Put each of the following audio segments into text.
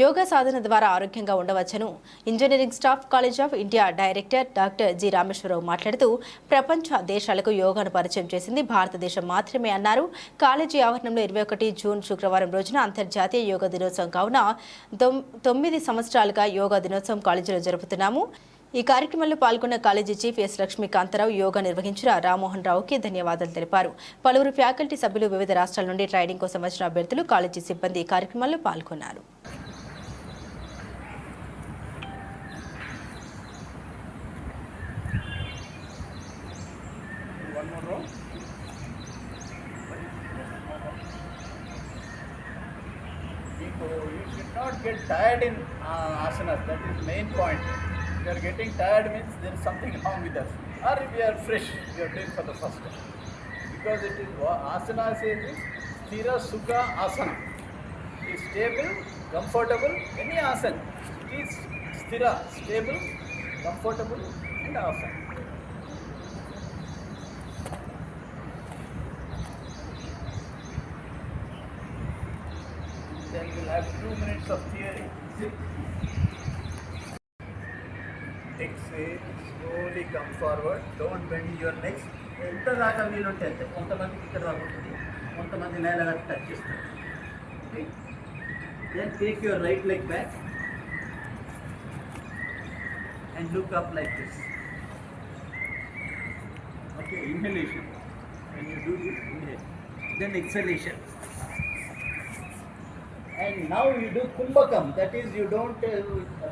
యోగా సాధన ద్వారా ఆరోగ్యంగా ఉండవచ్చను. Engineering staff college of India director doctor G Rameshwararao మాట్లాడుతూ ప్రపంచ దేశాలకు యోగాను పరిచయం చేసింది భారతదేశం మాత్రమే అన్నారు. కాలేజీ ఆవరణంలో ఇరవై ఒకటి జూన్ శుక్రవారం రోజున అంతర్జాతీయ యోగా దినోత్సవం కావున తొమ్మిది సంవత్సరాలుగా యోగా దినోత్సవం కాలేజీలో జరుపుతున్నాము. ఈ కార్యక్రమంలో పాల్గొన్న college chief S Lakshmikantarao yoga నిర్వహించిన రామ్మోహన్ రావుకి ధన్యవాదాలు తెలిపారు. పలువురు ఫ్యాకల్టీ సభ్యులు వివిధ రాష్ట్రాల నుండి ట్రైనింగ్ కోసం వచ్చిన అభ్యర్థులు కాలేజీ సిబ్బంది ఈ కార్యక్రమంలో పాల్గొన్నారు. You you should not get tired in uh, asanas. That is the main point. If you are getting tired means there is something wrong with us. Or if we are fresh, we are doing for the first time. Because it is what asana says is sthira sukha asana. It is stable, comfortable, any asana. It is sthira, stable, comfortable and asana. Have two minutes of theory. Exhale, slowly come forward. Don't bend your legs. ఎంత దాకా వీలుంటే అంతే కొంతమందికి ఇక్కడ దాకా ఉంటుంది కొంతమంది నేల టచ్ చేస్తారు then take your right leg back and look up like this okay inhalation and you do this inhale then exhalation and now you do kumbhakam. That is you don't uh,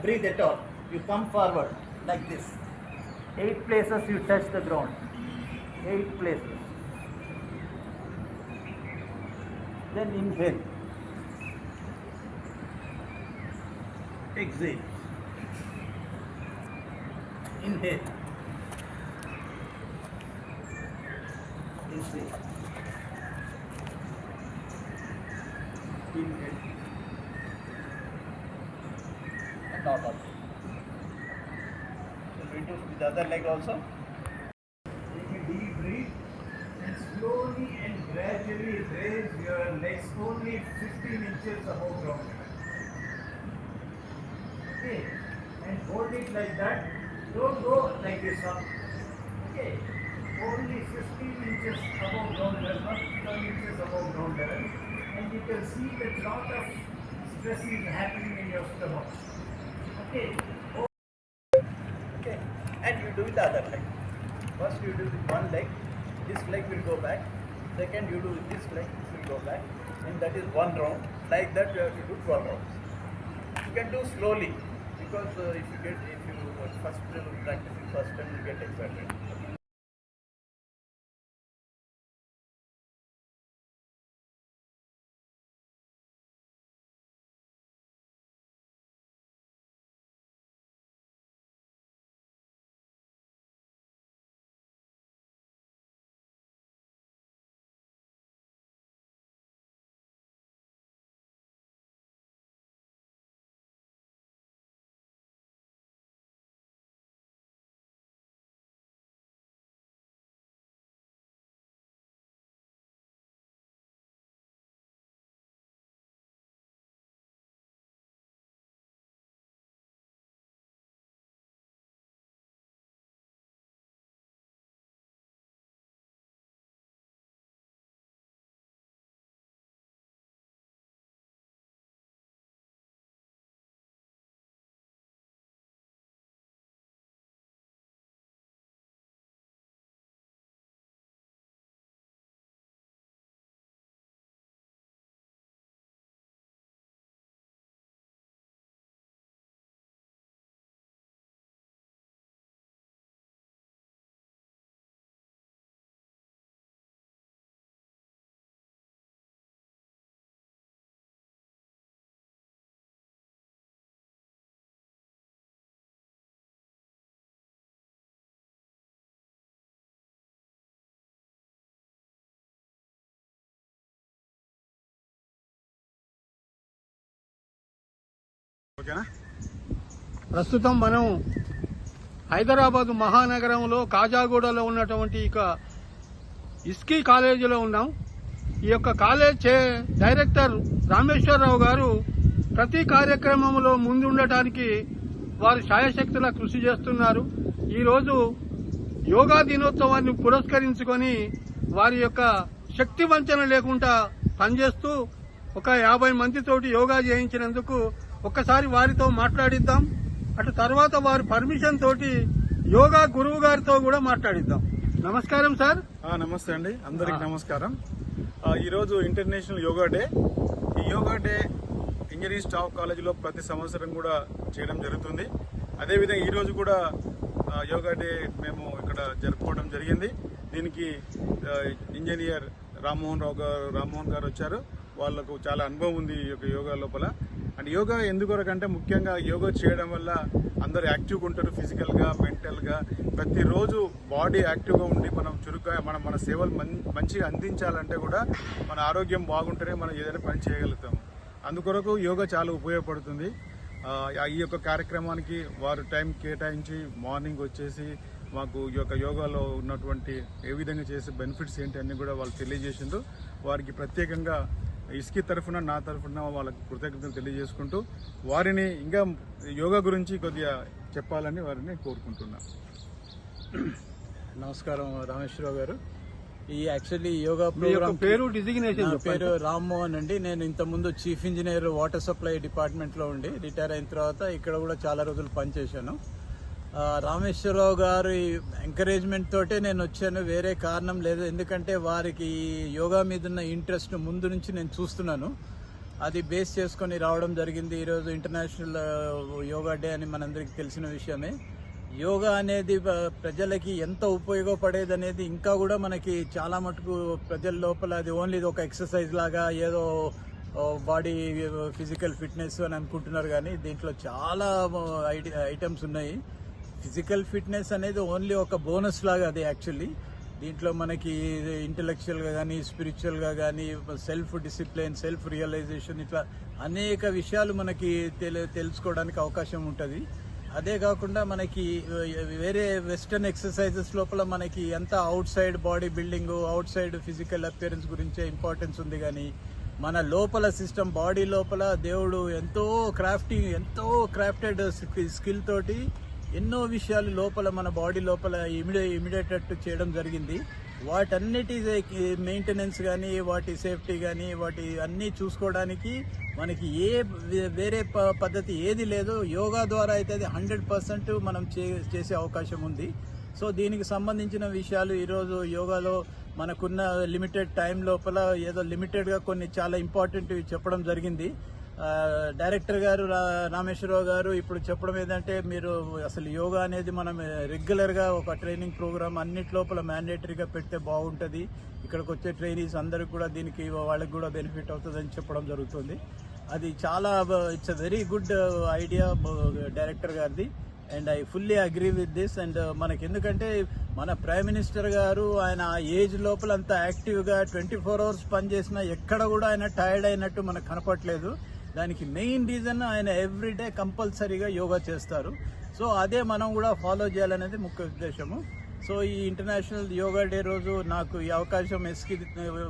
breathe at all. You come forward like this. Eight places you touch the ground. Eight places. Then inhale. Exhale. Inhale. Exhale. Inhale. And normal. So we do with the other leg also. Take a deep breath and slowly and gradually raise your legs only 15 inches above ground. Okay. And hold it like that. Don't go like this up. Okay. Only 15 inches above ground level, not 12 inches above ground level. And you can see that lot of stress is happening in your stomach. Okay. And you do the other leg. First you do with one leg. This leg will go back. Second you do with this leg. This will go back. And that is one round. Like that you have to do 12 rounds. You can do slowly because uh, if you get if you uh, first uh, practicing first time you get excited. ఓకేనా? ప్రస్తుతం మనం హైదరాబాద్ మహానగరంలో కాజాగూడలో ఉన్నటువంటి ఇక ఇస్కీ కాలేజీలో ఉన్నాం. ఈ యొక్క కాలేజ్ చే డైరెక్టర్ రామేశ్వరరావు గారు ప్రతి కార్యక్రమంలో ముందుండటానికి వారు శాయశక్తుల కృషి చేస్తున్నారు. ఈరోజు యోగా దినోత్సవాన్ని పురస్కరించుకొని వారి యొక్క శక్తి వంచన లేకుండా పనిచేస్తూ ఒక యాభై మందితోటి యోగా చేయించినందుకు ఒక్కసారి వారితో మాట్లాడిద్దాం. అటు తర్వాత వారి పర్మిషన్ తోటి యోగా గురువు గారితో కూడా మాట్లాడిద్దాం. నమస్కారం సార్. నమస్తే అండి. అందరికి నమస్కారం. ఈరోజు ఇంటర్నేషనల్ యోగా డే. ఈ యోగా డే ఇంజనీరింగ్ స్టాఫ్ కాలేజీలో ప్రతి సంవత్సరం కూడా చేయడం జరుగుతుంది. అదేవిధంగా ఈరోజు కూడా యోగా డే మేము ఇక్కడ జరుపుకోవడం జరిగింది. దీనికి ఇంజనీర్ రామ్మోహన్ రావు గారు రామ్మోహన్ గారు వచ్చారు. వాళ్ళకు చాలా అనుభవం ఉంది ఈ యొక్క యోగా లోపల. అండ్ యోగా ఎందుకొరకంటే ముఖ్యంగా యోగా చేయడం వల్ల అందరూ యాక్టివ్గా ఉంటారు ఫిజికల్గా మెంటల్గా. ప్రతిరోజు బాడీ యాక్టివ్గా ఉండి మనం చురుగ్గా మనం మన సేవలు మం- మంచిగా అందించాలంటే కూడా మన ఆరోగ్యం బాగుంటేనే మనం ఏదైనా పని చేయగలుగుతాము. అందుకొరకు యోగా చాలా ఉపయోగపడుతుంది. ఈ యొక్క కార్యక్రమానికి వారు టైం కేటాయించి మార్నింగ్ వచ్చేసి మాకు ఈ యొక్క యోగాలో ఉన్నటువంటి ఏ విధంగా చేసే బెనిఫిట్స్ ఏంటి అన్నీ కూడా వాళ్ళు తెలియజేసిండ్రు. వారికి ప్రత్యేకంగా ఇస్కి తరఫున నా తరఫున వాళ్ళకి కృతజ్ఞతలు తెలియజేసుకుంటూ వారిని ఇంకా యోగా గురించి కొద్దిగా చెప్పాలని వారిని కోరుకుంటున్నాను నమస్కారం రామేశ్వరరావు గారు. ఈ యాక్చువల్లీ యోగా ప్రోగ్రామ్ పేరు డిజిగ్నేషన్ పేరు రామ్మోహన్ అండి. నేను ఇంతకుముందు చీఫ్ ఇంజనీర్ వాటర్ సప్లై డిపార్ట్మెంట్లో ఉండి రిటైర్ అయిన తర్వాత ఇక్కడ కూడా చాలా రోజులు పనిచేశాను. రామేశ్వరరావు గారి ఎంకరేజ్మెంట్ తోటే నేను వచ్చాను. వేరే కారణం లేదు. ఎందుకంటే వారికి యోగా మీద ఉన్న ఇంట్రెస్ట్ ముందు నుంచి నేను చూస్తున్నాను. అది బేస్ చేసుకొని రావడం జరిగింది ఈరోజు ఇంటర్నేషనల్ యోగా డే అని మనందరికీ తెలిసిన విషయమే. యోగా అనేది ప్రజలకి ఎంత ఉపయోగపడేది అనేది ఇంకా కూడా మనకి చాలా మటుకు ప్రజల లోపల అది ఓన్లీ ఒక ఎక్సర్సైజ్ లాగా ఏదో బాడీ ఫిజికల్ ఫిట్నెస్ అని అనుకుంటున్నారు కానీ దీంట్లో చాలా ఐటమ్స్ ఉన్నాయి. ఫిజికల్ ఫిట్నెస్ అనేది ఓన్లీ ఒక బోనస్ లాగా అది యాక్చువల్లీ. దీంట్లో మనకి ఇంటలెక్చువల్గా కానీ స్పిరిచువల్గా కానీ సెల్ఫ్ డిసిప్లిన్ సెల్ఫ్ రియలైజేషన్ ఇట్లా అనేక విషయాలు మనకి తెలు తెలుసుకోవడానికి అవకాశం ఉంటుంది. అదే కాకుండా మనకి వేరే వెస్టర్న్ ఎక్సర్సైజెస్ లోపల మనకి ఎంత outside body building outside physical appearance గురించే ఇంపార్టెన్స్ ఉంది కానీ మన లోపల సిస్టమ్ బాడీ లోపల దేవుడు ఎంతో క్రాఫ్టింగ్ ఎంతో క్రాఫ్టెడ్ స్కిల్ తోటి ఎన్నో విషయాలు లోపల మన బాడీ లోపల ఇమిడే ఇమిడేటట్టు చేయడం జరిగింది. వాటన్నిటి మెయింటెనెన్స్ కానీ వాటి సేఫ్టీ కానీ వాటి అన్నీ చూసుకోవడానికి మనకి ఏ వే- వేరే ప- పద్ధతి ఏది లేదు యోగా ద్వారా అయితే అది హండ్రెడ్ పర్సెంట్ మనం చే- చేసే అవకాశం ఉంది. సో దీనికి సంబంధించిన విషయాలు ఈరోజు యోగాలో మనకున్న లిమిటెడ్ టైం లోపల ఏదో లిమిటెడ్గా కొన్ని చాలా ఇంపార్టెంట్ చెప్పడం జరిగింది. డైరెక్టర్ గారు రా- రామేశ్వరరావు గారు ఇప్పుడు చెప్పడం ఏంటంటే మీరు అసలు యోగా అనేది మనం రెగ్యులర్గా ఒక ట్రైనింగ్ ప్రోగ్రామ్ అన్నిటి లోపల మ్యాండేటరీగా పెడితే బాగుంటుంది. ఇక్కడికి వచ్చే ట్రైనీస్ అందరికి కూడా దీనికి వాళ్ళకి కూడా బెనిఫిట్ అవుతుందని చెప్పడం జరుగుతుంది. అది చాలా it's a very good idea director గారిది. And I fully agree with this and మనకి ఎందుకంటే మన ప్రైమ్ మినిస్టర్ గారు ఆయన ఆ ఏజ్ లోపల అంత యాక్టివ్గా ట్వంటీ ఫోర్ అవర్స్ పనిచేసినా ఎక్కడ కూడా ఆయన టైర్డ్ అయినట్టు మనకు కనపట్లేదు దానికి మెయిన్ రీజన్ ఆయన ఎవ్రీడే కంపల్సరీగా యోగా చేస్తారు. సో అదే మనం కూడా ఫాలో చేయాలనేది ముఖ్య ఉద్దేశము. సో ఈ ఇంటర్నేషనల్ యోగా డే రోజు నాకు ఈ అవకాశం ఎస్కి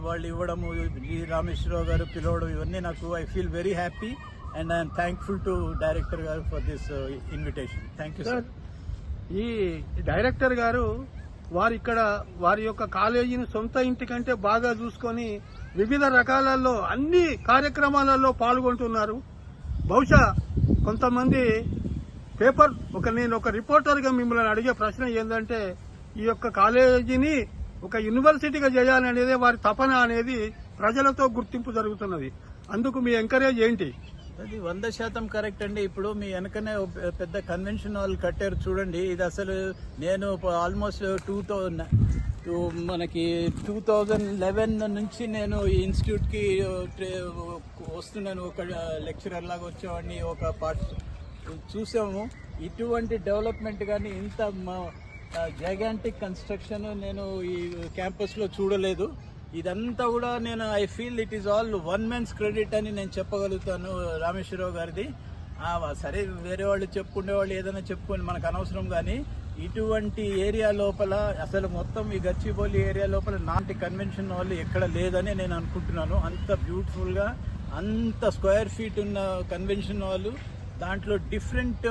వాళ్ళు ఇవ్వడము జి రామేశ్వరరావు గారు పిలవడం ఇవన్నీ నాకు I feel very happy and I'm thankful to director గారు for this invitation thank you sir ఈ డైరెక్టర్ గారు వారు ఇక్కడ వారి యొక్క కాలేజీని సొంత ఇంటి కంటే బాగా చూసుకొని వివిధ రకాలలో అన్ని కార్యక్రమాలలో పాల్గొంటున్నారు. బహుశా కొంతమంది పేపర్ ఒక నేను ఒక రిపోర్టర్గా మిమ్మల్ని అడిగే ప్రశ్న ఏంటంటే ఈ యొక్క కాలేజీని ఒక యూనివర్సిటీగా చేయాలనేదే వారి తపన అనేది ప్రజలతో గుర్తింపు జరుగుతున్నది. అందుకు మీ ఎంకరేజ్ ఏంటి? అది వంద శాతం కరెక్ట్ అండి. ఇప్పుడు మీ వెనకనే పెద్ద కన్వెన్షన్ హాల్ కట్టారు చూడండి. ఇది అసలు నేను ఆల్మోస్ట్ టూ థౌజండ్ మనకి టూ థౌజండ్ లెవెన్ నుంచి నేను ఈ ఇన్స్టిట్యూట్కి వస్తున్నాను. ఒక లెక్చరర్ లాగా వచ్చేవాడిని ఒక పార్ట్ చూసాము. ఇటువంటి డెవలప్మెంట్ కానీ ఇంత జైగాంటిక్ కన్స్ట్రక్షన్ నేను ఈ క్యాంపస్లో చూడలేదు. ఇదంతా కూడా నేను I feel it is all one men's credit అని నేను చెప్పగలుగుతాను రామేశ్వరరావు గారిది. సరే వేరే వాళ్ళు చెప్పుకునే వాళ్ళు ఏదైనా చెప్పుకొని మనకు అనవసరం కానీ ఇటువంటి ఏరియా లోపల అసలు మొత్తం ఈ గచ్చిబౌలి ఏరియా లోపల నాటి కన్వెన్షన్ వాళ్ళు ఎక్కడ లేదని నేను అనుకుంటున్నాను. అంత బ్యూటిఫుల్గా అంత స్క్వేర్ ఫీట్ ఉన్న కన్వెన్షన్ హాల్ దాంట్లో డిఫరెంట్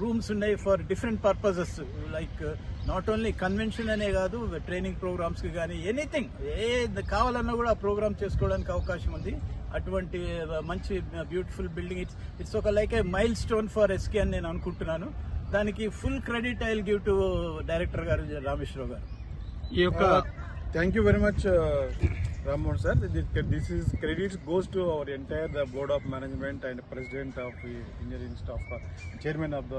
రూమ్స్ ఉన్నాయి for different purposes like not only convention అనే కాదు ట్రైనింగ్ ప్రోగ్రామ్స్కి కానీ ఎనీథింగ్ ఏ కావాలన్నా కూడా ప్రోగ్రామ్ చేసుకోవడానికి అవకాశం ఉంది. అటువంటి మంచి బ్యూటిఫుల్ బిల్డింగ్ ఇట్స్ ఇట్స్ ఒక like a milestone for SK అని నేను అనుకుంటున్నాను. దానికి full credit I give to director గారు రామేశ్వరరావు గారు. ఈ యొక్క thank you very much Rammohan sir. This is credits goes to our entire the board of management and president of engineering staff chairman of the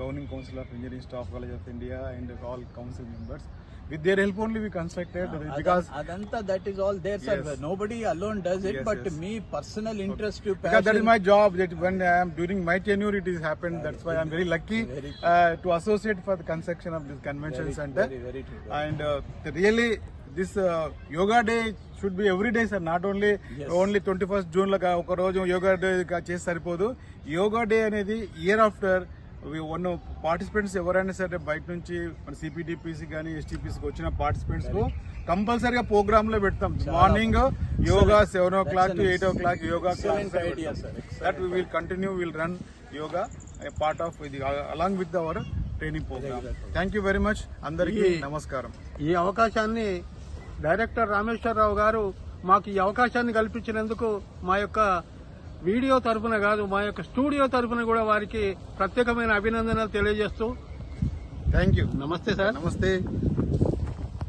governing council of engineering staff college of India and all council members with their help only we constructed because అదంతా that is all there sir Yes. Nobody alone does it Yes, but yes. Me personal interest Because that is my job. That when I am during my tenure, it is happened. That's why I am very lucky Very uh, to associate for the construction of this convention Very- center. very- very true. And uh, really, this uh, yoga day should be every day, sir. Not only Yes. only twenty ఫస్ట్లో ఒక రోజు yoga day చేసి సరిపోదు yoga day అనేది year after one participants ఎవరైనా సరే బయట నుంచి మన సిపిడిపిసి కానీ ఎస్టీపీసీకి వచ్చిన పార్టిసిపెంట్స్కు కంపల్సరీగా ప్రోగ్రామ్లో పెడతాం. Morning yoga seven o'clock to eight o'clock yoga. That we will continue will run yoga part of ఇది along with our training programme thank you very much అందరికీ నమస్కారం. ఈ అవకాశాన్ని డైరెక్టర్ రామేశ్వరరావు గారు మాకు ఈ అవకాశాన్ని కల్పించినందుకు మా యొక్క వీడియో తరఫున కాదు మా యొక్క స్టూడియో తరఫున కూడా వారికి ప్రత్యేకమైన అభినందనలు తెలియజేస్తూ థ్యాంక్ యూ నమస్తే సార్. నమస్తే.